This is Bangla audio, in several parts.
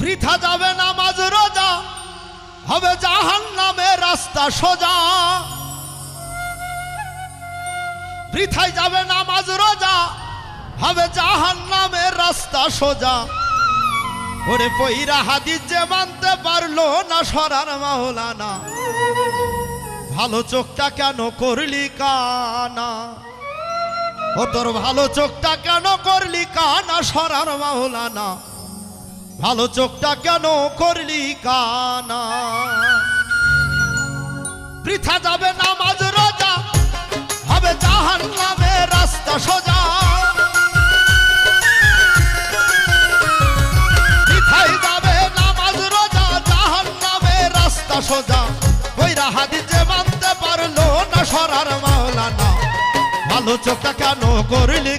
বৃথা যাবে নামাজ রোজা, হবে জাহান নামে রাস্তা সোজা। বৃথায় যাবে নামাজ রোজা, হবে জাহান নামে রাস্তা সোজা। ওরে পইরা হাদিস যে মানতে পারল না সরার মাওলানা, ভালো চোখটা কেন করলি কানা? ও তোর ভালো চোখটা কেন করলি কানা সরার মাওলানা? ভালো চোখটা কেন করলি কানা? বৃথা যাবে নামাজ রোজা, হবে জাহান নামে রাস্তা সোজা। মানতে না সরার মাওলানা। ভালো চোখটা কেন করলি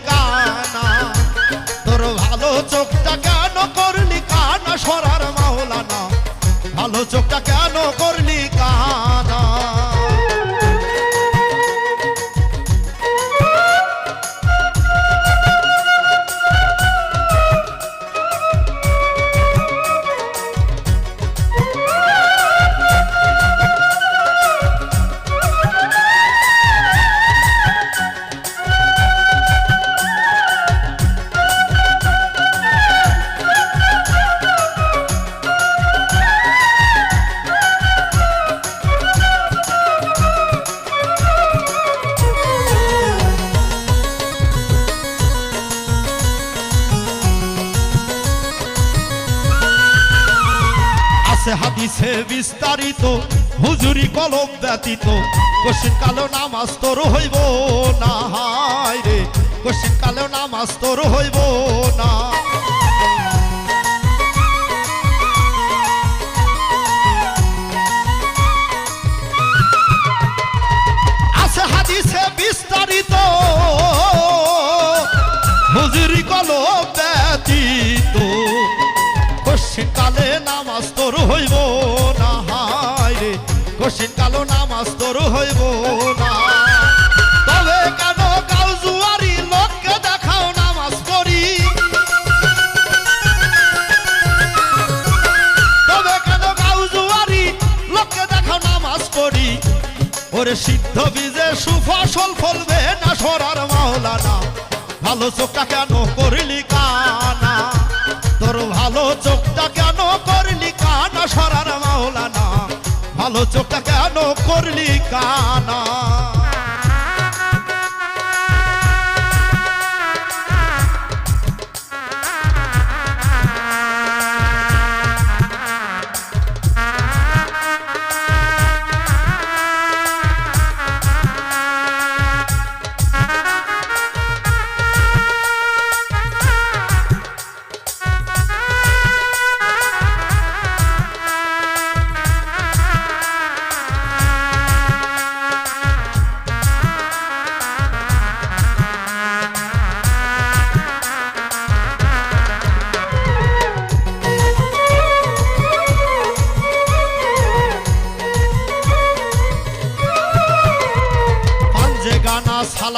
বিস্তারিত, হুজুরি কলম ব্যতীত। কশিন কালো নামাজ তোর হইব না, হায় রে। কশিন কালো নামাজ তোর হইব না। কালে নামাজ কশিন কালো নামাজ তোর হইব না। তবে কেন কাউ লোককে দেখাও নামাজ পড়ি? তবে কেন কাউ লোককে দেখাও নামাজ পড়ি? ওরে সিদ্ধ বীজে সুফসল ফলবে না সরার মাওলানা। ভালো চোখটা কেন করলি কানা? তোর ভালো চোখটা কেন করলি কানা সরার মাওলানা? ভালো চোখটা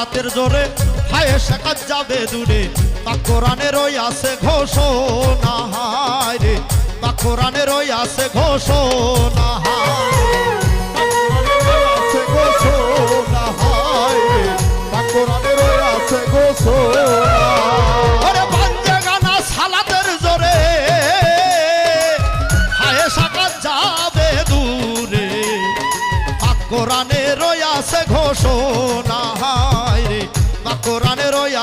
সালাতের জোরে, হায় শেখাত যাবে দূরে। তা কোরআনের ওই আছে ঘোষণা, হায় রে। তা কোরআনের ওই আছে ঘোষণা কোরআনের ঘোষণা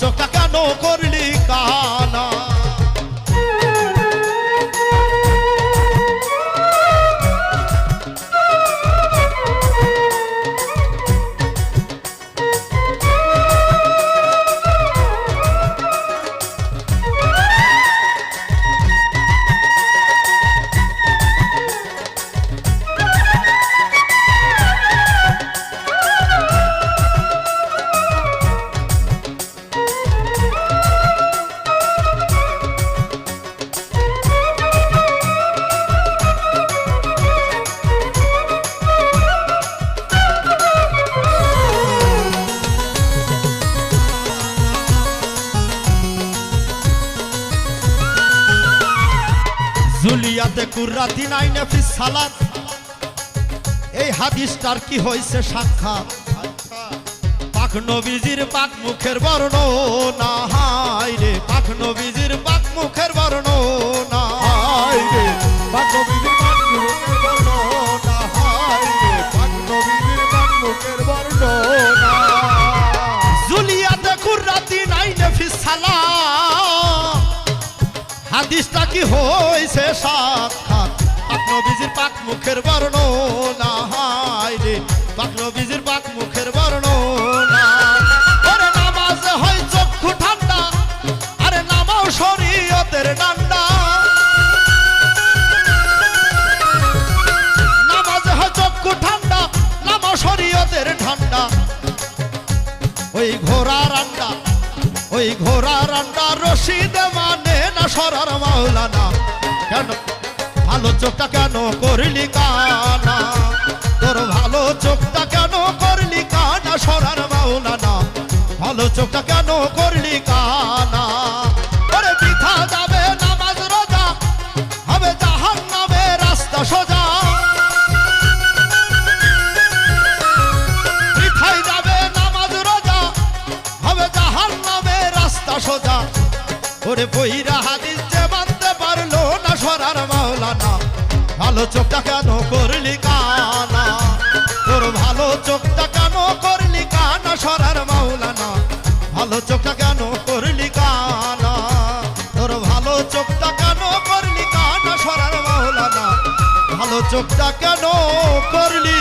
চোখটা কেন করলি? জুলিয়াতে কুর্রাতি আইনে ফিস সালাত। এই হাদিসটার কি হয়েছে সাক্ষাৎ? পাক নবীজির পাক মুখের বর্ণনা হাই রে। পাক নবীজির পাক মুখের বর্ণনা হাই রে। পাক নবীজির পাক মুখের হাদিসটা কি হয়েছে সাক্ষাৎ? পাক নবীজির পাক মুখের বর্ণনা হাই রে। পাক নবীজির পাক মুখের বর্ণনা। ওরে নামাজ হয় চক্ষু ঠান্ডা, আরে নামাও শরীয়তের ডান্ডা। নামাজ হয় চক্ষু ঠান্ডা, নামাও শরীয়তের ঠান্ডা। ওই ঘোড়া রান্ডা ওই ঘোড়া রান্না রশিদ মানে না সরার মাওলানা? কেন? ভালো চোখটা কেন করলি কানা? তোর ভালো চোখটা কেন করলি কানা সরার মাওলানা? ভালো চোখটা কেন ভালো চোখটা কেন করলি কানা? তোর ভালো চোখটা কেন করলি কানা, সরার মাওলানা? ভালো চোখটা কেন করলি কানা? তোর ভালো চোখটা কেন করলি কানা, সরার মাওলানা? ভালো চোখটা কেন করলি